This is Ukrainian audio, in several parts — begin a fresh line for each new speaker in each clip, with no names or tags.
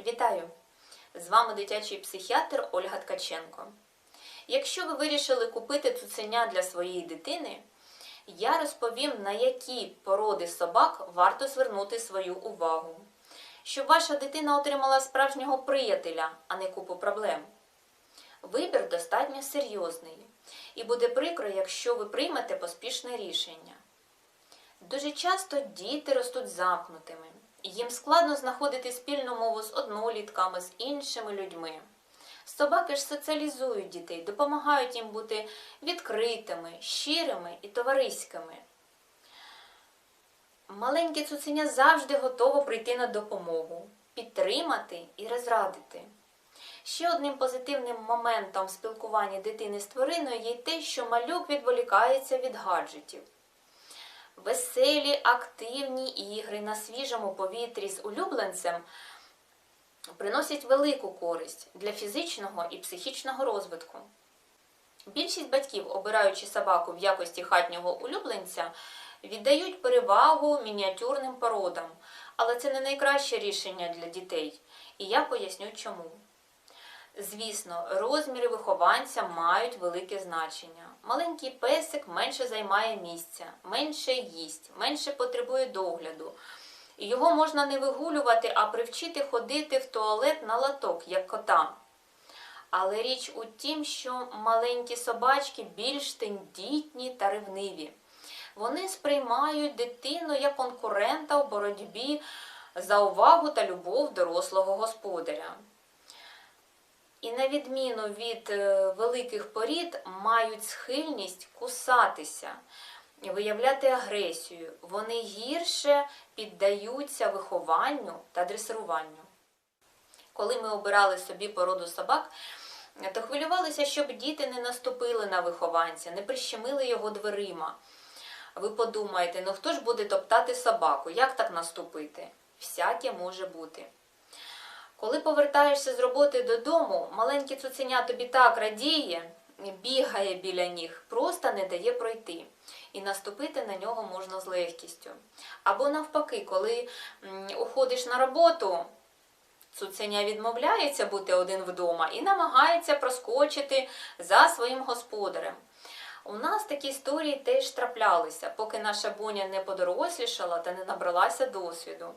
Вітаю! З вами дитячий психіатр Ольга Ткаченко. Якщо ви вирішили купити цуценя для своєї дитини, я розповім, на які породи собак варто звернути свою увагу, щоб ваша дитина отримала справжнього приятеля, а не купу проблем. Вибір достатньо серйозний, і буде прикро, якщо ви приймете поспішне рішення. Дуже часто діти ростуть замкнутими, їм складно знаходити спільну мову з однолітками, з іншими людьми. Собаки ж соціалізують дітей, допомагають їм бути відкритими, щирими і товариськими. Маленьке цуценя завжди готово прийти на допомогу, підтримати і розрадити. Ще одним позитивним моментом в спілкуванні дитини з твариною є те, що малюк відволікається від гаджетів. Веселі, активні ігри на свіжому повітрі з улюбленцем приносять велику користь для фізичного і психічного розвитку. Більшість батьків, обираючи собаку в якості хатнього улюбленця, віддають перевагу мініатюрним породам, але це не найкраще рішення для дітей, і я поясню чому. Звісно, розміри вихованця мають велике значення. Маленький песик менше займає місця, менше їсть, менше потребує догляду. Його можна не вигулювати, а привчити ходити в туалет на латок, як кота. Але річ у тім, що маленькі собачки більш тендітні та ревниві. Вони сприймають дитину як конкурента у боротьбі за увагу та любов дорослого господаря. І на відміну від е, великих порід, мають схильність кусатися, виявляти агресію. Вони гірше піддаються вихованню та дресируванню. Коли ми обирали собі породу собак, то хвилювалися, щоб діти не наступили на вихованця, не прищемили його дверима. Ви подумаєте, ну хто ж буде топтати собаку? Як так наступити? Всяке може бути. Коли повертаєшся з роботи додому, маленьке цуценя тобі так радіє, бігає біля ніг, просто не дає пройти. І наступити на нього можна з легкістю. Або навпаки, коли уходиш на роботу, цуценя відмовляється бути один вдома і намагається проскочити за своїм господарем. У нас такі історії теж траплялися, поки наша боня не подорослішала та не набралася досвіду.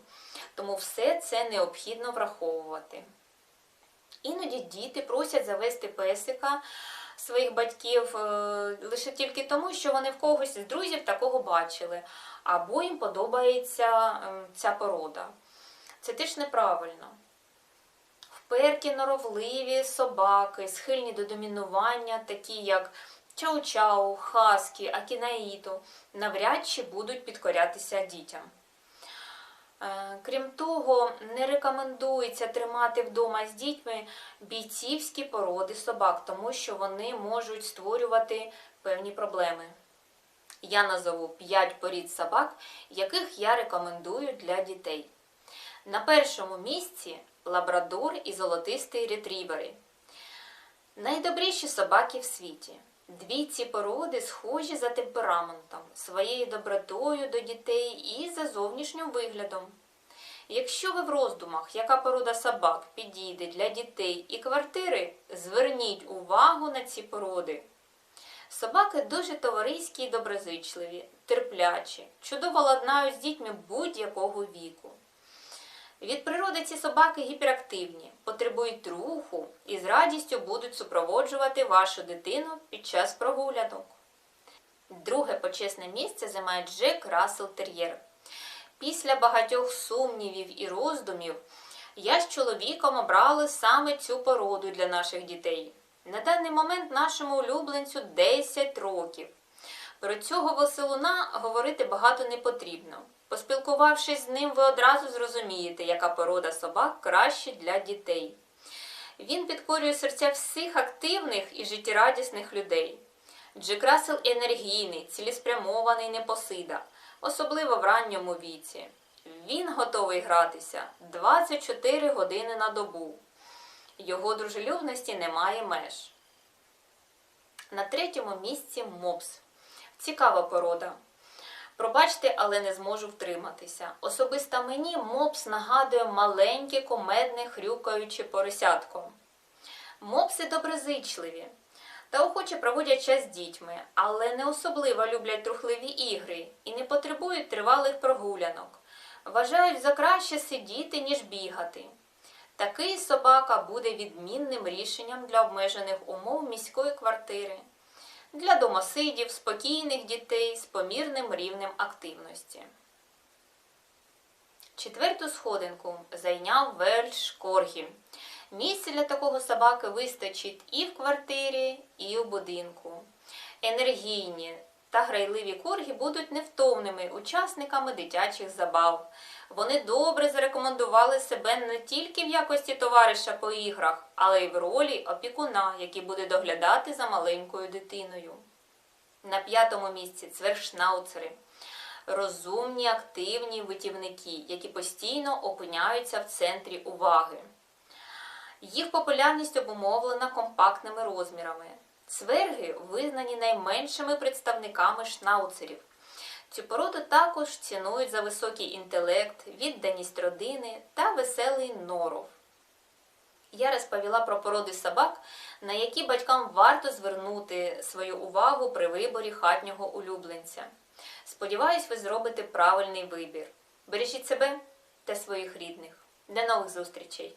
Тому все це необхідно враховувати. Іноді діти просять завести песика своїх батьків е, лише тільки тому, що вони в когось з друзів такого бачили, або їм подобається е, ця порода. Це теж неправильно. Вперті норовливі собаки, схильні до домінування, такі як чау-чау, хаскі, акінаїту, навряд чи будуть підкорятися дітям. Е, Крім того, не рекомендується тримати вдома з дітьми бійцівські породи собак, тому що вони можуть створювати певні проблеми. Я назову 5 порід собак, яких я рекомендую для дітей. На першому місці лабрадор і золотистий ретрівери. Найдобріші собаки в світі. Дві ці породи схожі за темпераментом, своєю добротою до дітей і за зовнішнім виглядом. Якщо ви в роздумах, яка порода собак підійде для дітей і квартири, зверніть увагу на ці породи. Собаки дуже товариські і доброзичливі, терплячі, чудово ладнають з дітьми будь-якого віку. Від природи ці собаки гіперактивні, потребують руху і з радістю будуть супроводжувати вашу дитину під час прогулянок. Друге почесне місце займає Джек Рассел Тер'єр. Після багатьох сумнівів і роздумів я з чоловіком обрали саме цю породу для наших дітей. На даний момент нашому улюбленцю 10 років. Про цього веселуна говорити багато не потрібно. Поспілкувавшись з ним, ви одразу зрозумієте, яка порода собак краще для дітей. Він підкорює серця всіх активних і життєрадісних людей. Джек Рассел енергійний, цілеспрямований непосида, особливо в ранньому віці. Він готовий гратися 24 години на добу. Його дружелюбності немає меж. На третьому місці мопс. Цікава порода. Пробачте, але не зможу втриматися. Особисто мені мопс нагадує маленьке кумедне хрюкаюче поросятко. Мопси доброзичливі та охоче проводять час з дітьми, але не особливо люблять трухливі ігри і не потребують тривалих прогулянок. Вважають за краще сидіти, ніж бігати. Такий собака буде відмінним рішенням для обмежених умов міської квартири, для домосидів, спокійних дітей з помірним рівнем активності. Четверту сходинку зайняв Вельш Коргі. Місця для такого собаки вистачить і в квартирі, і у будинку. Енергійні та грайливі коргі будуть невтомними учасниками дитячих забав. Вони добре зарекомендували себе не тільки в якості товариша по іграх, але й в ролі опікуна, який буде доглядати за маленькою дитиною. На п'ятому місці цвершнауцери. Розумні, активні витівники, які постійно опиняються в центрі уваги. Їх популярність обумовлена компактними розмірами. Цверги визнані найменшими представниками шнауцерів. Цю породу також цінують за високий інтелект, відданість родини та веселий норов. Я розповіла про породи собак, на які батькам варто звернути свою увагу при виборі хатнього улюбленця. Сподіваюсь, ви зробите правильний вибір. Бережіть себе та своїх рідних. До нових зустрічей!